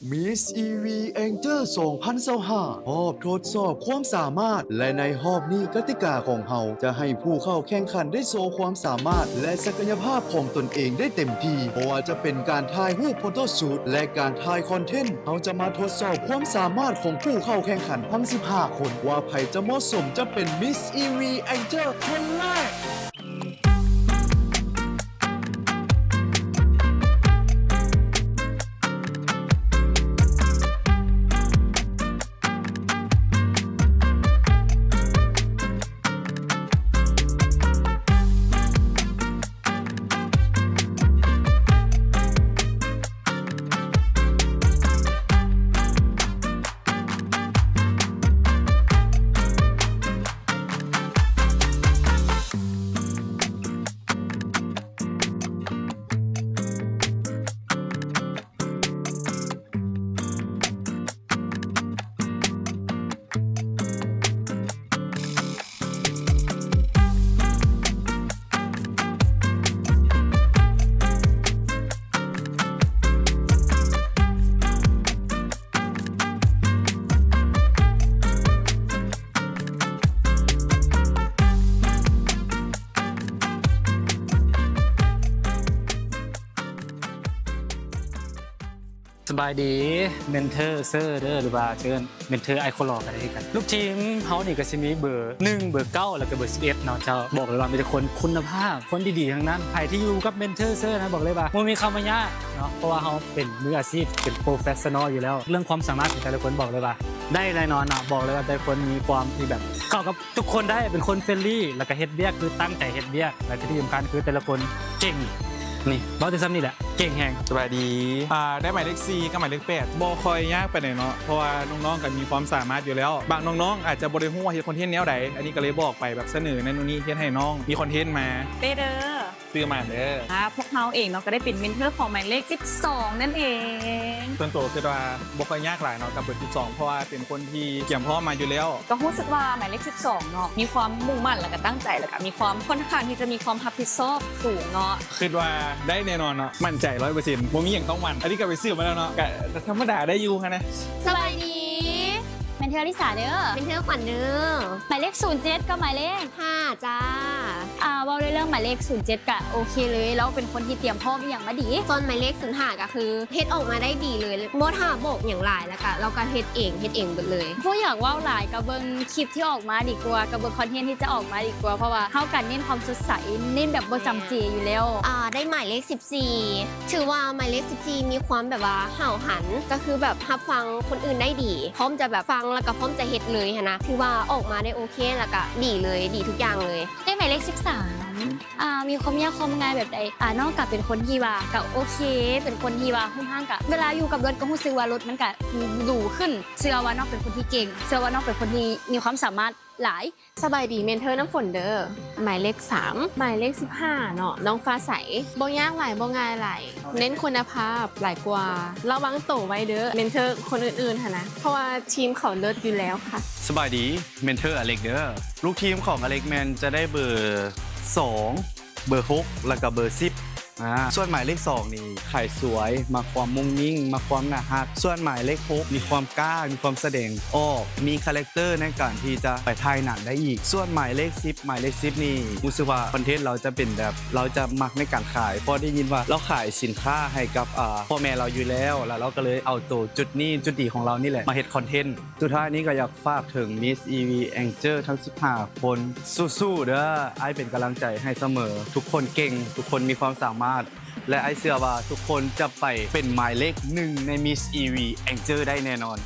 Miss EV Angel 2025หอบทดสอบความสามารถ และในหอบนี้กติกาของเฮาจะให้ผู้เข้าแข่งขันได้โชว์ความสามารถ และศักยภาพของตนเองได้เต็มที่เพราะว่าจะเป็นการถ่ายรูปโฟโต้ชูตและการถ่ายคอนเทนต์เฮาจะมาทดสอบความสามารถของผู้เข้าแข่งขันทั้ง 15 คน ว่าใครจะเหมาะสมจะเป็น Miss EV Angel คนแรก บายดีเมนเทอร์เซอร์เด้อหรือว่าเชิญเมนเทอร์ไอคอลอกอะไรกัน ลูกทีมเขานี่ก็จะมีเบอร์1เบอร์9แล้วก็เบอร์11เนาะเจ้าบอกเลยว่ามีแต่คนคุณภาพ คนดีๆทั้งนั้นใครที่อยู่กับเมนเทอร์เซอร์นะบอกเลยว่ามันมีคำว่ายากเนาะเพราะว่าเขาเป็นมืออาชีพเป็นโปรเฟชชั่นอลอยู่แล้ว เรื่องความสามารถของแต่ละคนบอกเลยว่า ได้แน่นอนเนาะบอกเลยว่าแต่ละคนมีความที่แบบเข้ากับทุกคนได้เป็นคนเฟรนลี่ แล้วก็เฮ็ดเบียกคือตั้งใจเฮ็ดเบียกและที่สำคัญคือแต่ละคนเก่ง นี่บอกแต่ซ้ำนี่แหละ เก่งแฮงสบายดีอ่าได้หมายเลข4กับหมายเลข8บ่คอยยากไปไหนใดเนาะเพราะว่าน้องๆก็มีความสามารถอยู่แล้ว บางน้องๆอาจจะบ่ได้ฮู้ว่าเฮ็ดคอนเทนต์แนวใดอันนี้ก็เลยบอกไปแบบเสนอนั่นนู่นนี่เฮ็ดให้น้องมีคอนเทนต์มาเด้อเด้อ ซื้อมาเด้ออ่าพวกเราเองเนาะก็ได้เป็นเมนเทอร์ของหมายเลข 12 นั่นเอง ส่วนตัวคือว่าบ่ค่อยยากหลายเนาะกับเบอร์12 เพราะว่าเป็นคนที่เตรียมพร้อมมาอยู่แล้ว ก็รู้สึกว่าหมายเลข 12 เนาะมีความมุ่งมั่นแล้วก็ตั้งใจแล้วก็มีความค่อนข้างที่จะมีความรับผิดชอบสูงเนาะคิดว่าได้แน่นอนเนาะมั่นใจ100%บ่มีหยังต้องหวันอันนี้ก็ไปซื้อมาแล้วเนาะก็ธรรมดาได้อยู่ค่ะนะสบายดี เป็นเทอริสาเด้อเป็นเทือกขวัญเนื้อหมายเลข07ก็หมายเลขห้าจ้าอ่าเว่าในเรื่องหมายเลข07กะโอเคเลยแล้วเป็นคนที่เตรียมพร้อมอย่างมาดีตอนหมายเลขศูนย์ห้าก็คือเฮ็ดออกมาได้ดีเลยโมท่าโบกอย่างหลายแล้วก็เราก็เฮ็ดเองเฮ็ดเองหมดเลยผู้อยากเว่าหลายกับเบิงคลิปที่ออกมาดีกว่ากับเบิงคอนเทนต์ที่จะออกมาดีกว่าเพราะว่าเข้ากันเน้นความสดใสเน้นแบบบ่จำเจอยู่แล้วอ่าได้หมายเลข 14 ถือว่าหมายเลข 14 มีความแบบว่าห่าวหันก็คือแบบรับฟังคนอื่นได้ดีพร้อมจะแบบฟังแล้วก็พร้อมจะเฮ็ดเลยหั้นนะถือว่าออกมาได้โอเคแล้วก็ดีเลยดีทุกอย่างเลย ได้หมายเลข 13อ่า มีความยากความง่ายแบบใดอ่านอกจากเป็นคนที่ว่าก็โอเค เป็นคนที่ว่าค่อนข้างกะเวลาอยู่กับรถก็รู้สึกว่ารถมันกะดูขึ้นเชื่อว่านอกเป็นคนที่เก่งเชื่อว่านอกเป็นคนที่มีความสามารถหลายสบายดีเมนเทอร์น้ำฝนเด้อหมายเลข 3 หมายเลข 15 เนาะน้องฟ้าใสบ่ยากหลายบ่ง่ายหลายเน้นคุณภาพหลายกว่า ระวังโตไว้เด้อเมนเทอร์คนอื่นๆค่ะนะ เพราะว่าทีมเขาเลิศอยู่แล้วค่ะ สบายดีเมนเทอร์อเล็กเด้อลูกทีมของอเล็กแมนจะได้เบอร์ 2 เบอร์6แล้วก็เบอร์10 อ่าส่วนหมายเลข2นี่ไข่สวย มาความมุ่งมิ่ง มาความหนาฮัก ส่วนหมายเลข6มีความกล้า มีความแสดงออก มีคาแรคเตอร์ในการที่จะไปถ่ายหนังได้อีก ส่วนหมายเลข10หมายเลข10นี่รู้สึกว่าคอนเทนต์เราจะเป็นแบบ เราจะมักในการขาย เพราะได้ยินว่าเราขายสินค้าให้กับพ่อแม่เราอยู่แล้ว แล้วเราก็เลยเอาตัวจุดนี้จุดดีของเรานี่แหละมาเฮ็ดคอนเทนต์ สุดท้ายนี้ก็อยากฝากถึง Miss EV Angel ทั้ง 15 คนสู้ๆเด้อไอเป็นกำลังใจให้เสมอ ทุกคนเก่ง ทุกคนมีความสามารถและไอเชื่อว่าทุกคนจะไปเป็นหมายเลขหนึ่งใน Miss EV Angel ได้แน่นอน